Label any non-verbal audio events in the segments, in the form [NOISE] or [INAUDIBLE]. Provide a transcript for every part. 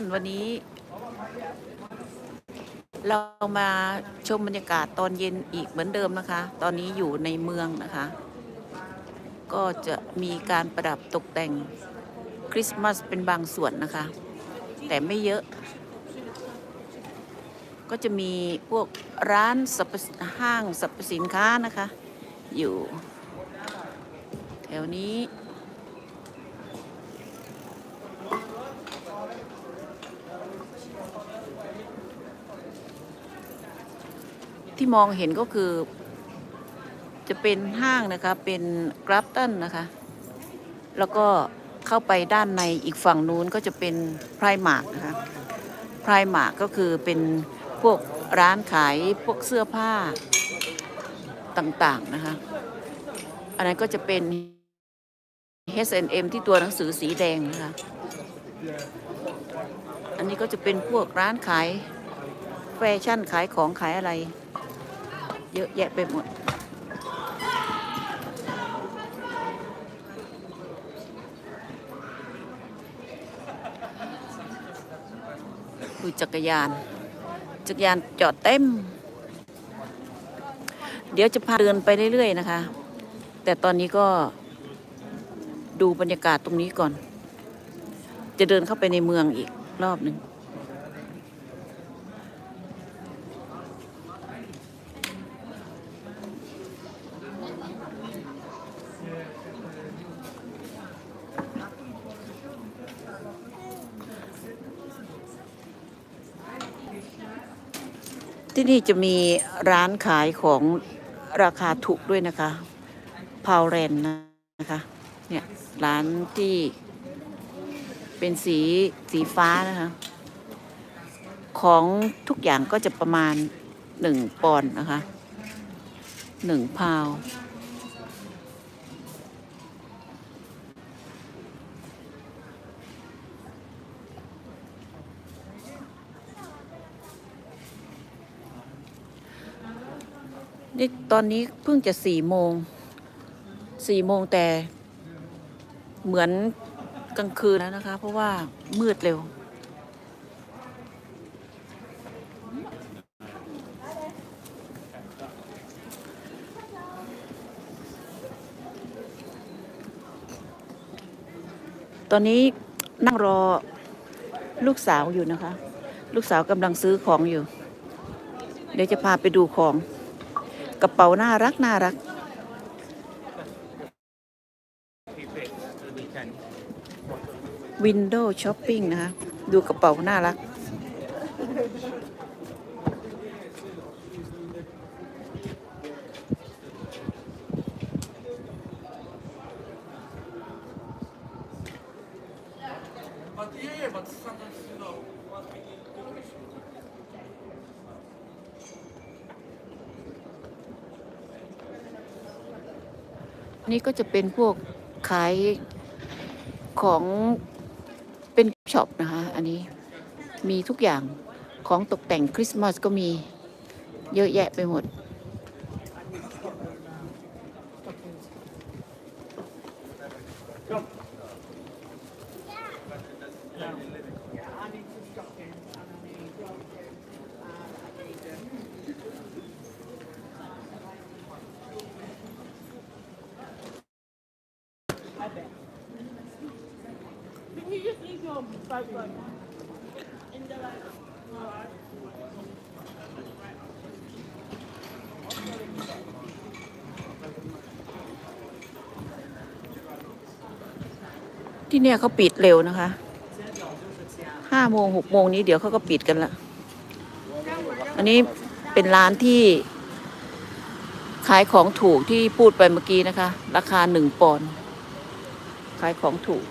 านวันนี้ เรามาชมบรรยากาศตอนเย็นอีกเหมือนเดิมนะคะ ตอนนี้อยู่ในเมืองนะคะ ก็จะมีการประดับตกแต่งคริสต์มาสเป็นบางส่วนนะคะ แต่ไม่เยอะ ก็จะมีพวกร้านสห้างสรรพสินค้านะคะ อยู่ แถวนี้ ที่มองเห็นก็คือ จะเป็นห้างนะคะ เป็นกราฟตันนะคะ แล้วก็เข้าไปด้านในอีกฝั่งนู้นก็จะเป็นไพรมาร์กนะคะไพรมาร์กก็คือเป็นพวกร้านขายพวกเสื้อผ้าต่างๆนะคะ อันนั้นก็จะเป็น H&M ที่ตัวหนังสือสีแดงนะคะ อันนี้ก็จะเป็นพวกร้านขายแฟชั่นขายของขายอะไร เยอะแยะไปหมดดูจักรยาน จักรยานจอดเต็ม เดี๋ยวจะพาเดินไปเรื่อย ๆ นะคะ แต่ตอนนี้ก็ดูบรรยากาศตรงนี้ก่อน จะเดินเข้าไปในเมืองอีกรอบหนึ่ง ที่นี่จะมีร้านขายของราคาถูกด้วยนะคะพาวเรนนะคะ เนี่ย ร้านที่เป็นสีสีฟ้านะคะ ของทุกอย่างก็จะประมาณหนึ่งปอนด์นะคะหนึ่งพาว นี่ตอนนี้เพิ่งจะสี่โมงสี่โมงแต่เหมือนกลางคืนแล้วนะคะ เพราะว่ามืดเร็ว ตอนนี้นั่งรอลูกสาวอยู่นะคะ ลูกสาวกำลังซื้อของอยู่ เดี๋ยวจะพาไปดูของ กระเป๋าน่ารักน่ารัก วินโดว์ช้อปปิ้งนะคะ ดูกระเป๋าน่ารัก นี่ก็จะเป็นพวกขายของเป็นช็อปนะคะ อันนี้มีทุกอย่างของตกแต่งคริสต์มาสก็มีเยอะแยะไปหมด Can you just leave your phone in the ที่เนี่ยเขาปิดเร็วนะคะ ห้าโมงหกโมงนี้เดี๋ยวเขาก็ปิดกันละ อันนี้เป็นร้านที่ ขายของถูกที่พูดไปเมื่อกี้นะคะ ราคาหนึ่งปอน ขายของถูก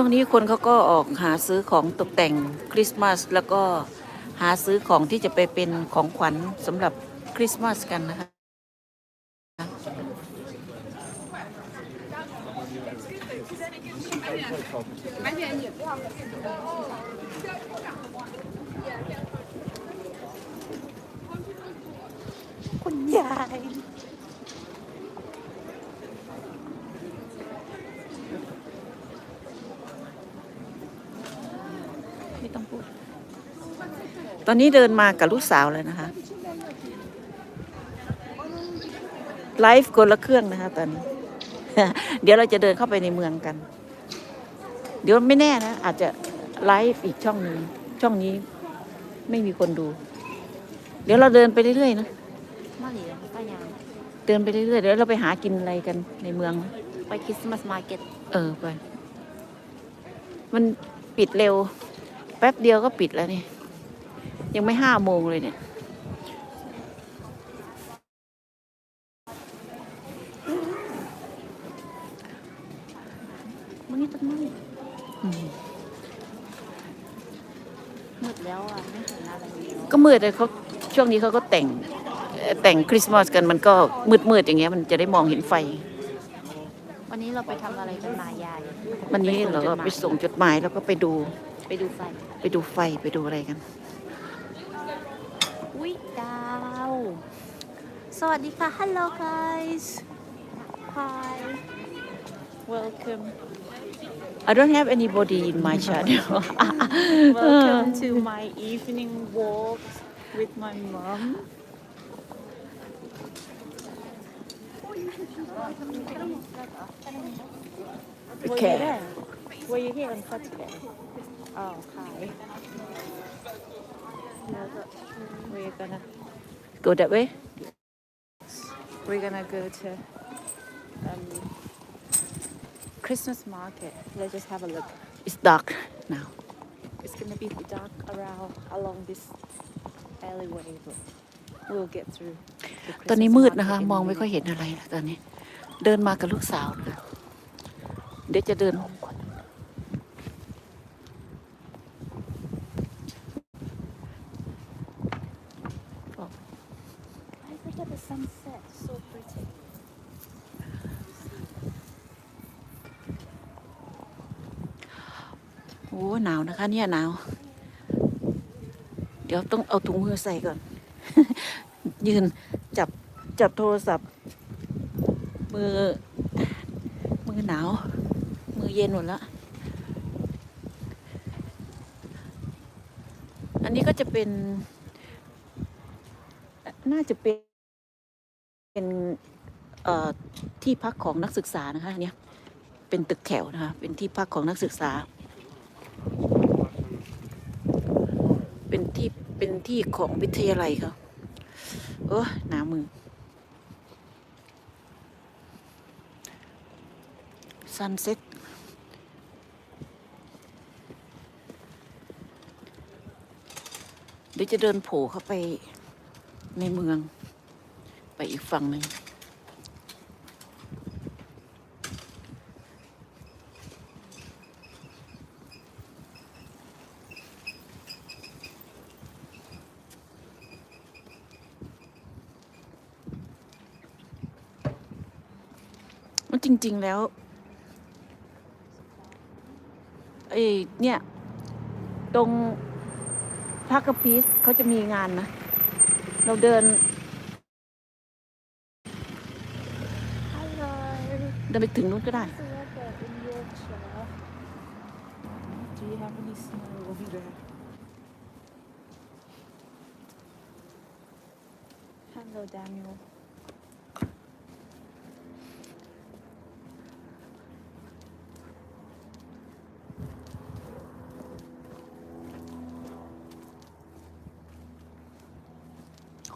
ช่วงนี้คนเขาก็ออกหาซื้อของตกแต่งคริสต์มาส แล้วก็หาซื้อของที่จะไปเป็นของขวัญสำหรับคริสต์มาสกันนะคะ คุณยาย ไม่ต้องพูด ตอนนี้เดินมากับลูกสาวเลยนะคะ ไลฟ์คนละเครื่องนะคะตอนนี้ เดี๋ยวเราจะเดินเข้าไปในเมืองกัน เดี๋ยวไม่แน่นะ อาจจะไลฟ์อีกช่องหนึ่งช่องนี้ไม่มีคนดู เดี๋ยวเราเดินไปเรื่อยๆนะมาเหลียก็ยังเดินไปเรื่อยๆเดี๋ยวเราไปหากินอะไรกันในเมืองนะไปคริสต์มาสมาร์เก็ต เออไป มันปิดเร็ว แป๊บเดียวก็ปิดแล้วนี่ ยังไม่ห้าโมงเลยเนี่ย มันนี่ต้นไม้อืมมืดแล้วอะ ไม่เห็นอะไรแล้วก็มืดเลยเขาช่วงนี้เขาก็แต่งเอ่อแต่งคริสต์มาสกันมันก็มืดๆอย่างเงี้ยมันจะได้มองเห็นไฟ วันนี้เราไปทำอะไรกันมายายวันนี้เราก็ไปส่งจดหมายแล้วก็ไปดู ไปดูไฟ ไปดูไฟไปดูอะไรกัน อุ้ยดาว สวัสดีค่ะ Hello guys Hi Welcome I don't have anybody in my channel Welcome to my evening walk with my mom Were you Okay. there? Were you here on Saturday? Oh, hi. We're gonna go that way we're gonna go to um, Christmas market. Let's just have a look. it's dark now It's gonna be dark around along this alleyway, but we'll get through. the ตอนนี้ Christmas มืดนะคะ market in ม a องไม่ค่อย minute. เห็นอะไรนะตอนนี้ เดินมากับลูกสาวนะเดี๋ยวจะเดิน Guys, look at the sunset. So pretty. โอ้หนาวนะคะ เนี่ยหนาว เดี๋ยวต้องเอาถุงมือใส่ก่อน ยืนจับจับโทรศัพท์ มือ มือหนาว มือเย็นหมดแล้วอันนี้ก็จะเป็น น่าจะเป็นเป็นที่พักของนักศึกษานะคะนเนี่ยเป็นตึกแถวนะคะเป็นที่พักของนักศึกษา เป็นที่เป็นที่ของวิทยาลัยเขาโอ้หนามือ ซันเซ็ตเดี๋ยวจะเดินโผล่เข้าไปในเมือง ไปอีกฝั่งหนึ่ง ริง ๆ แล้วไอ้เนี่ย ตรงพักกระพีสเขาจะมีงานนะ เราเดิน Hello. เดินไปถึงนู้นก็ได้ It's the weather in Yorkshire. Do you have any snow over there? Hello, Daniel.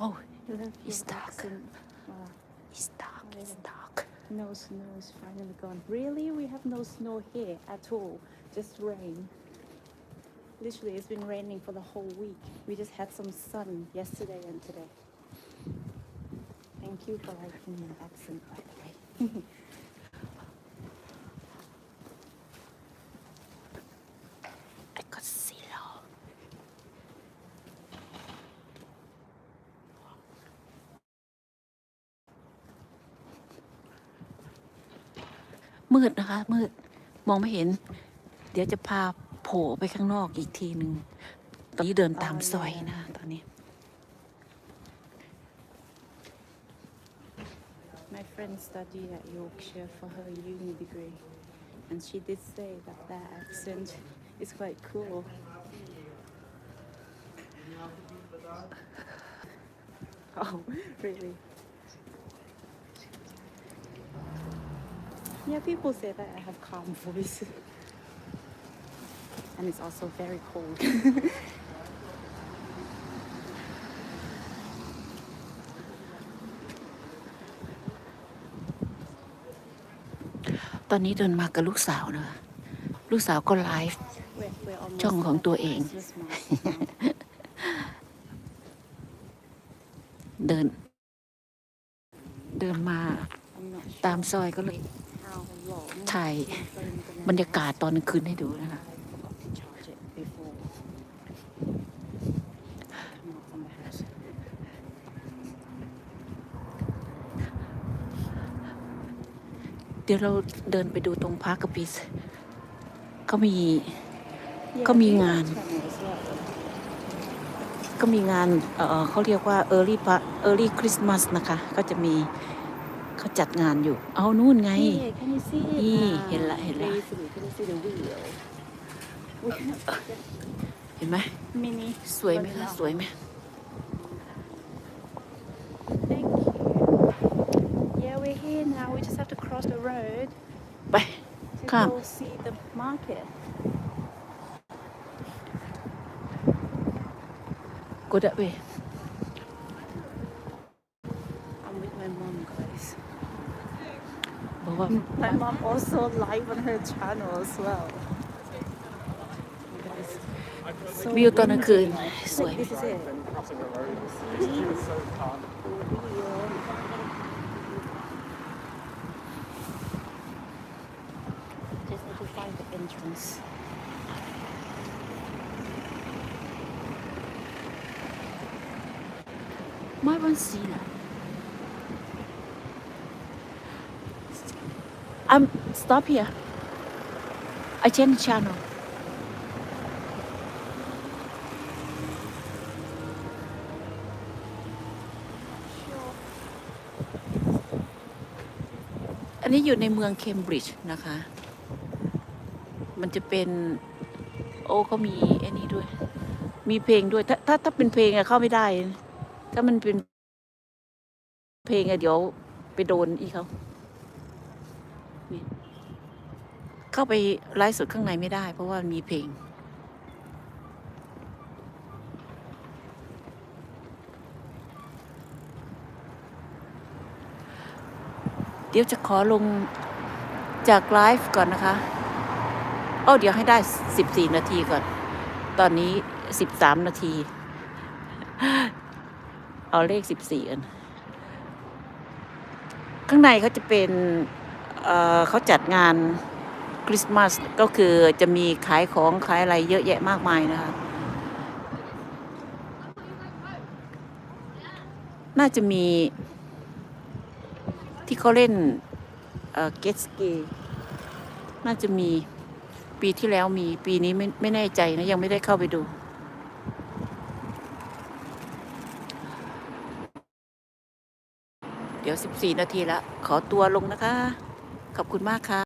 Oh You have It's your dark. accent. Uh, it's dark it's dark no snow is finally gone. Really? We have no snow here at all. Just rain. Literally, it's been raining for the whole week. We just had some sun yesterday and today. Thank you for liking my accent, by the way. [LAUGHS] มืดนะคะ มืดมองไม่เห็น เดี๋ยวจะพาโผล่ไปข้างนอกอีกทีหนึ่งตอนนี้เดินตามซอยนะตอนนี้ My friend studied at Yorkshire for her uni degree, and she did say that their accent is quite cool. Oh, really? Yeah, people say that I have calm voice. And it's also very cold. ตอนนี้เดินมากับลูกสาวนะคะ ลูกสาวก็ไลฟ์ We're, we're almost ช่องของ at ตัว the เอง Christmas market now. เดิน เดินมา I'm not ตาม sure ซอยก็เลย how long ถ่ายบรรยากาศตอนกลางคืนให้ดูนะคะ เดี๋ยวเราเดินไปดูตรงพาร์คกับพีสก็มีก็มีงาน ก็มีงาน เออเขาเรียกว่า Early Early Christmas นะคะ ก็จะมี เขาจัดงานอยู่ เอานู่นไง Yeah, can you see it? นี่ now? เห็นละเห็นละ Basically, can you see the wheel? We have เห็นไหม mini. สวยไหม running คะ out. สวยไหม Thank you. Yeah, we're here now. We just have to cross the road ไป to Come. go see the market. go that way I'm My mom also live on her channel as well. Guys, so วิวตอนกลางคืน สวย This is it. crossing the road. See? It's so calm. Wheel. Just need to find the entrance. ไม่วัน I'm stop here I change channel อันนี้อยู่ในเมืองเคมบริดจ์นะคะ มันจะเป็น โอ้เขามีไอ้นี้ด้วย มีเพลงด้วย ถ้าถ้าถ้าเป็นเพลงอะเข้าไม่ได้ ถ้ามันเป็นเพลงอะเดี๋ยวไปโดนอีเขานี่ เข้าไปไลฟ์สดข้างในไม่ได้ เพราะว่ามีเพลง เดี๋ยวจะขอลงจากไลฟ์ก่อนนะคะเอ้าเดี๋ยวให้ได้ 14 นาทีก่อน ตอนนี้ 13 นาที เอาเลข 14กันข้างในเขาจะเป็นเเขาจัดงาน คริสต์มาสก็คือจะมีขายของขายอะไรเยอะแยะมากมายนะคะ น่าจะมีที่เขาเล่นเอ่อเกสกีน่าจะมีปีที่แล้วมีปีนี้ไม่ไม่แน่ใจนะยังไม่ได้เข้าไปดูเดี๋ยว 14 นาทีละ ขอตัวลงนะคะ ขอบคุณมากค่ะ